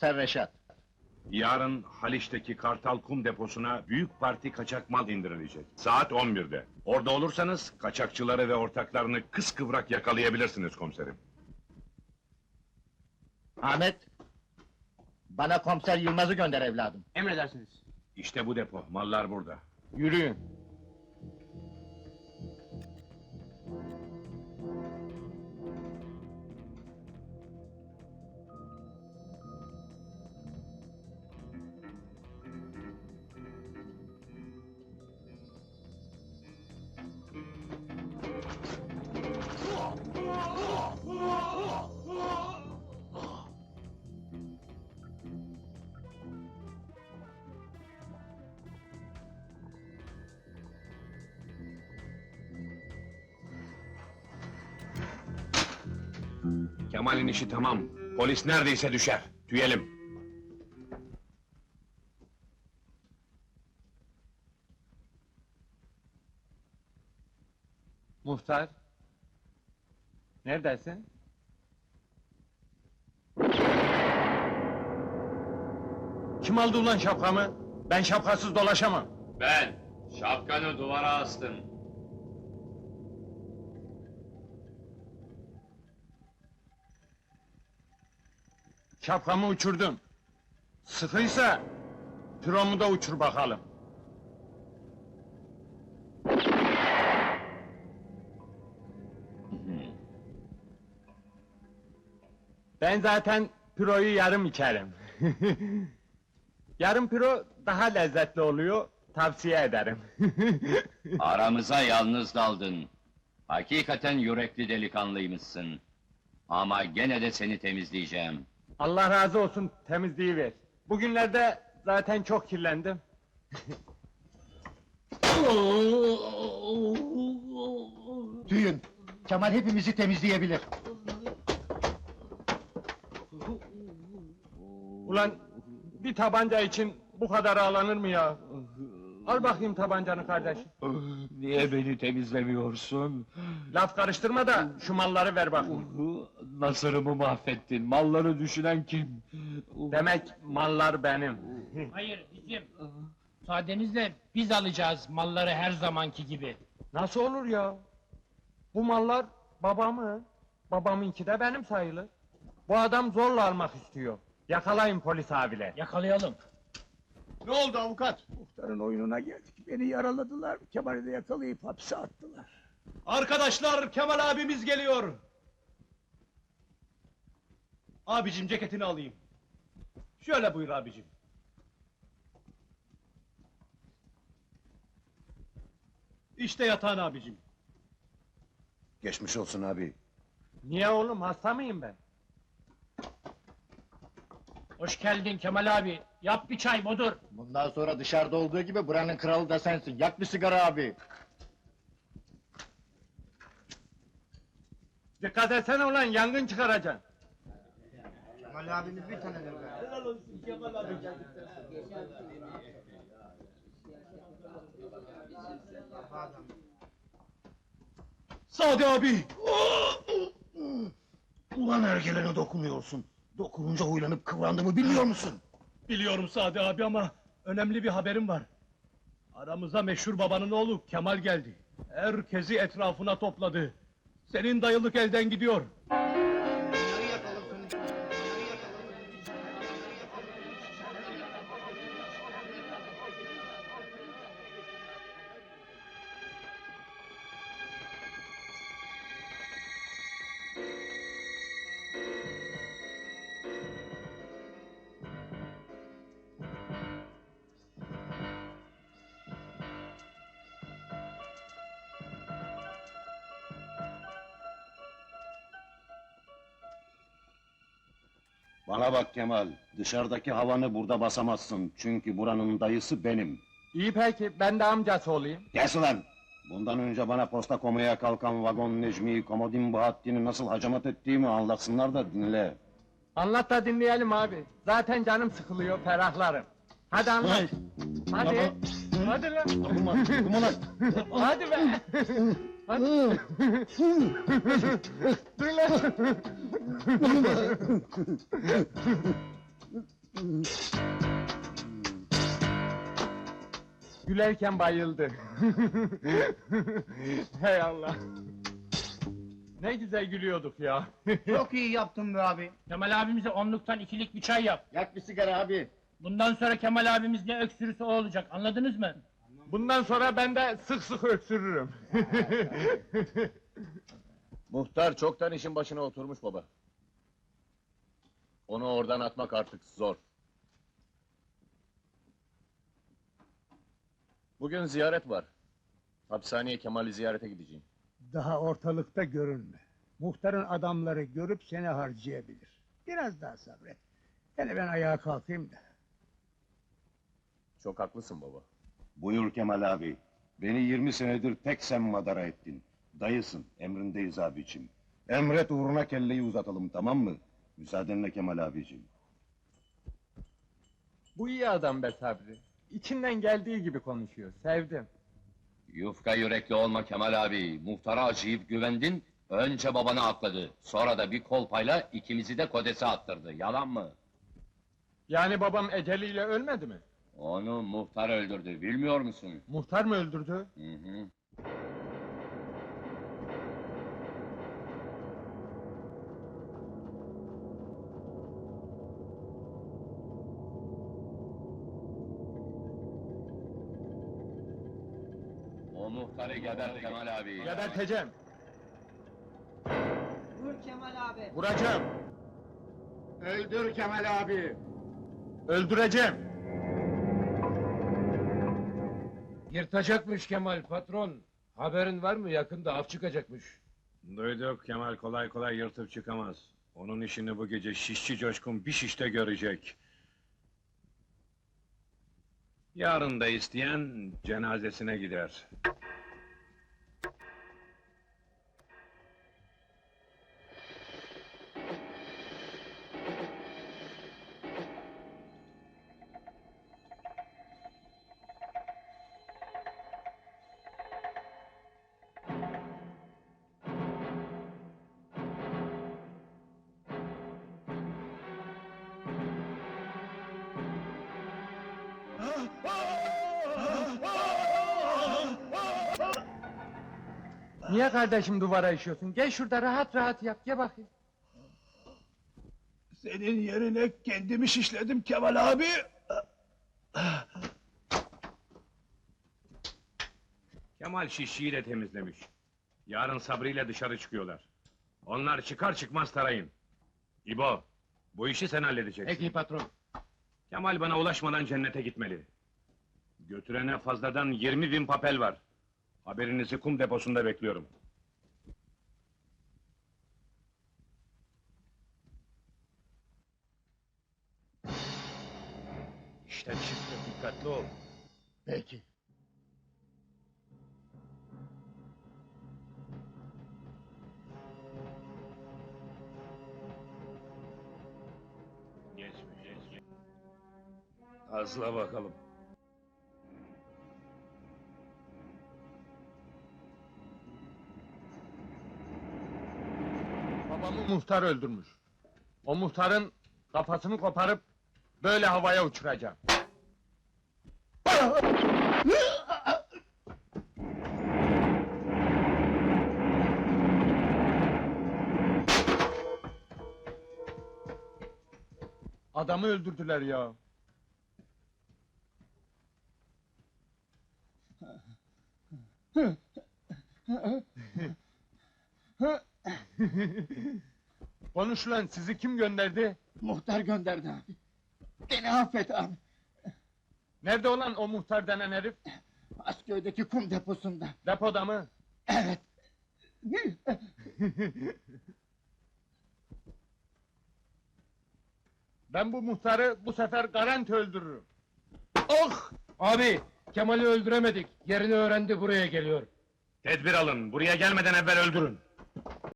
Sen Reşat. Yarın Haliç'teki Kartal Kum deposuna büyük parti kaçak mal indirilecek. Saat 11'de. Orada olursanız kaçakçıları ve ortaklarını kıskıvrak yakalayabilirsiniz komiserim. Ahmet. Bana komiser Yılmaz'ı gönder evladım. Emredersiniz. İşte bu depo, mallar burada. Yürüyün. Kemal'in işi tamam. Polis neredeyse düşer. Tüyelim. Muhtar. Neredesin? Kim aldı ulan şapkamı? Ben şapkasız dolaşamam. Ben. Şapkanı duvara astın. Şapkamı uçurdun. Sıkıysa piromu da uçur bakalım. Ben zaten piroyu yarım içerim. yarım piro daha lezzetli oluyor, tavsiye ederim. Aramıza yalnız daldın. Hakikaten yürekli delikanlıymışsın. Ama gene de seni temizleyeceğim. Allah razı olsun temizliği ver. Bugünlerde zaten çok kirlendim. Tüyün. Kemal hepimizi temizleyebilir. Ulan bir tabanca için bu kadar ağlanır mı ya? Al bakayım tabancanı kardeş. Niye beni temizlemiyorsun? Laf karıştırma da şu malları ver bakayım. Nasırımı mahvettin, malları düşünen kim? Demek mallar benim. Hayır bizim. Müsaadenizle biz alacağız malları her zamanki gibi. Nasıl olur ya? Bu mallar babamın. Babamınki de benim sayılır. Bu adam zorla almak istiyor. Yakalayın polis abiler. Yakalayalım. Ne oldu avukat? Muhtarın oyununa geldik. Beni yaraladılar. Kemal'i de yakalayıp hapse attılar. Arkadaşlar Kemal abimiz geliyor. Abicim ceketini alayım. Şöyle buyur abicim. İşte yatağın abicim. Geçmiş olsun abi. Niye oğlum hasta mıyım ben? Hoş geldin Kemal abi. Yap bir çay bodur. Bundan sonra dışarıda olduğu gibi buranın kralı da sensin. Yak bir sigara abi. Dikkat etsene ulan yangın çıkaracaksın. Sadi abi. Ulan ergelene dokunuyorsun. Dokununca huylanıp kıvrandığımı bilmiyor musun? Biliyorum Sadi abi ama önemli bir haberim var. Aramıza meşhur babanın oğlu Kemal geldi. Herkesi etrafına topladı. Senin dayılık elden gidiyor. Bana bak Kemal. Dışarıdaki havanı burada basamazsın. Çünkü buranın dayısı benim. İyi peki ben de amcası olayım. Kes ulan! Bundan önce bana posta komaya kalkan vagon Necmi'yi, Komodin Bahattin'i nasıl hacamat ettiğimi anlatsınlar da dinle. Anlat da dinleyelim abi. Zaten canım sıkılıyor ferahlarım. Hadi anlat. Hadi. Hadi lan. Hadi be. Dur lan. Gülerken bayıldı. Hey Allah. Ne güzel gülüyorduk ya. Çok iyi yaptın be abi. Kemal abimize onluktan ikilik bir çay yap. Yak bir sigara abi. Bundan sonra Kemal abimiz ne öksürüsü o olacak anladınız mı? Bundan sonra ben de sık sık öksürürüm. Muhtar çoktan işin başına oturmuş baba. Onu oradan atmak artık zor. Bugün ziyaret var. Hapishaneye Kemal'i ziyarete gideceğim. Daha ortalıkta görünme. Muhtarın adamları görüp seni harcayabilir. Biraz daha sabret. Hele ben ayağa kalkayım da. Çok haklısın baba. Buyur Kemal abi. Beni 20 senedir tek sen madara ettin. Dayısın, emrindeyiz abicim. Emret uğruna kelleyi uzatalım, tamam mı? Müsaadenle Kemal abicim. Bu iyi adam be Sabri. İçinden geldiği gibi konuşuyor. Sevdim. Yufka yürekli olma Kemal abi. Muhtara acıyıp güvendin, önce babanı akladı. Sonra da bir kolpayla ikimizi de kodese attırdı. Yalan mı? Yani babam eceliyle ölmedi mi? Onu muhtar öldürdü, bilmiyor musun? Muhtar mı öldürdü? Hı hı. O muhtarı gebert Kemal abi. Geberteceğim. Vur Kemal abi. Vuracağım. Öldür Kemal abi. Öldüreceğim. Yırtacakmış Kemal patron. Haberin var mı? Yakında av çıkacakmış. Duyduk Kemal kolay kolay yırtıp çıkamaz. Onun işini bu gece şişçi coşkun bir şişte görecek. Yarın da isteyen cenazesine gider. Niye kardeşim duvara işiyorsun? Gel şurada rahat rahat yap. Gel bakayım. Senin yerine kendimi şişledim Kemal abi. Kemal şişçiyi de temizlemiş. Yarın Sabri ile dışarı çıkıyorlar. Onlar çıkar çıkmaz tarayın. İbo, bu işi sen halledeceksin. Peki patron. Kemal bana ulaşmadan cennete gitmeli. Götürene fazladan 20 bin papel var. Haberinizi kum deposunda bekliyorum. İşten çıktı, dikkatli ol. Peki. Azla bakalım. Muhtar öldürmüş. O muhtarın kafasını koparıp böyle havaya uçuracağım. Adamı öldürdüler ya. Konuş lan sizi kim gönderdi? Muhtar gönderdi abi. Beni affet abi. Nerede olan o muhtar denen herif? Asköy'deki kum deposunda. Depoda mı? Evet. Ben bu muhtarı bu sefer garanti öldürürüm. Oh! Abi, Kemal'i öldüremedik. Yerini öğrendi buraya geliyor. Tedbir alın, buraya gelmeden evvel öldürün.